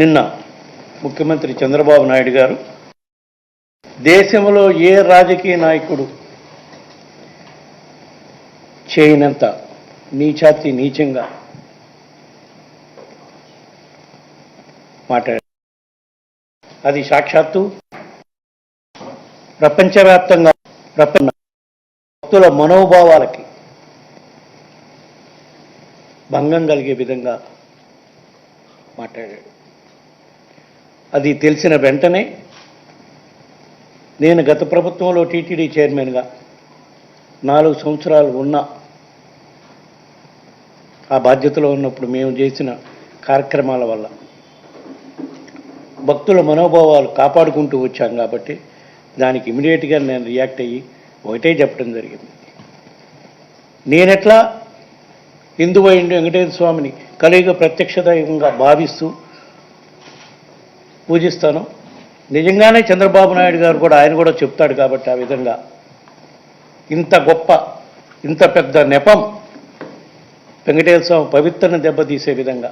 నిన్న ముఖ్యమంత్రి చంద్రబాబు నాయుడు గారు దేశంలో ఏ రాజకీయ నాయకుడు చేయనంత నీచాతి నీచంగా మాట్లాడారు. అది సాక్షాత్తు ప్రపంచవ్యాప్తంగా ప్రపంచ భక్తుల మనోభావాలకి భంగం కలిగే విధంగా మాట్లాడాడు. అది తెలిసిన వెంటనే నేను గత ప్రభుత్వంలో టీటీడీ చైర్మన్గా నాలుగు సంవత్సరాలు ఉన్న ఆ బాధ్యతలో ఉన్నప్పుడు మేము చేసిన కార్యక్రమాల వల్ల భక్తుల మనోభావాలు కాపాడుకుంటూ వచ్చాం కాబట్టి దానికి ఇమీడియట్గా నేను రియాక్ట్ అయ్యి ఒకటే చెప్పడం జరిగింది. నేనెట్లా హిందువైండు వెంకటేశ్వర స్వామిని కలియుగ ప్రత్యక్ష దైవంగా భావిస్తూ పూజిస్తాను. నిజంగానే చంద్రబాబు నాయుడు గారు కూడా ఆయన కూడా చెప్తాడు కాబట్టి ఆ విధంగా. ఇంత గొప్ప ఇంత పెద్ద నెపం వెంకటేశ్వర స్వామి పవిత్రను దెబ్బతీసే విధంగా.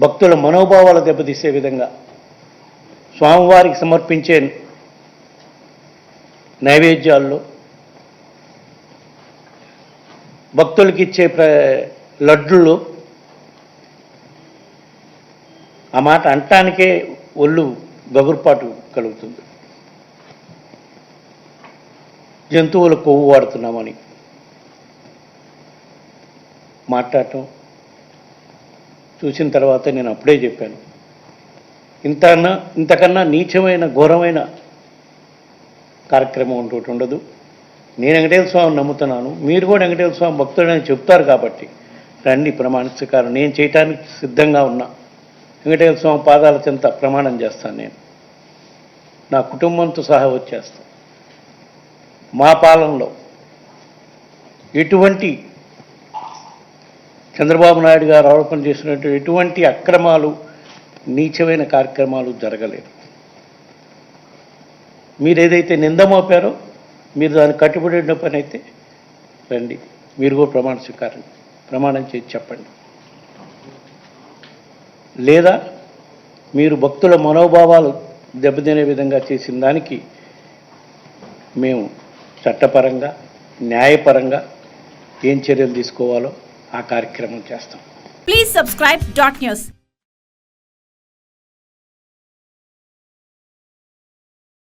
భక్తుల మనోభావాలు దెబ్బతీసే విధంగా. స్వామివారికి సమర్పించే నైవేద్యాల్లో భక్తులకి ఇచ్చే ప్ర లడ్డుల్లో ఆ మాట అంటానికే ఒళ్ళు గగురుపాటు కలుగుతుంది. జంతువుల కొవ్వు వాడుతున్నామని మాట్లాడటం చూసిన తర్వాత నేను అప్పుడే చెప్పాను. ఇంతకన్నా ఇంతకన్నా నీచమైన ఘోరమైన కార్యక్రమం ఉంటూ ఉండదు. నేను వెంకటేశ్వర స్వామిని నమ్ముతున్నాను. మీరు కూడా వెంకటేశ్వర స్వామి భక్తుడని చెప్తారు కాబట్టి రండి ప్రమాణించకారం నేను చేయటానికి సిద్ధంగా ఉన్నా. వెంకటేశ్వర స్వామి పాదాల చెంత ప్రమాణం చేస్తాను నేను. నా కుటుంబంతో సహా వచ్చేస్తాను. మా పాలనలో ఎటువంటి చంద్రబాబు నాయుడు గారు ఆరోపణ చేసినటువంటి ఎటువంటి అక్రమాలు నీచమైన కార్యక్రమాలు జరగలేదు. మీరు ఏదైతే నింద మోపారో మీరు దాన్ని కట్టుబడి ఉన్న పని అయితే రండి. మీరు కూడా ప్రమాణ స్వీకారం ప్రమాణం చేసి చెప్పండి. లేదా మీరు భక్తుల మనోభావాలు దెబ్బతినే విధంగా చేసిన దానికి మేము చట్టపరంగా న్యాయపరంగా ఏం చర్యలు తీసుకోవాలో ఆ కార్యక్రమం చేస్తాం. Please subscribe dot news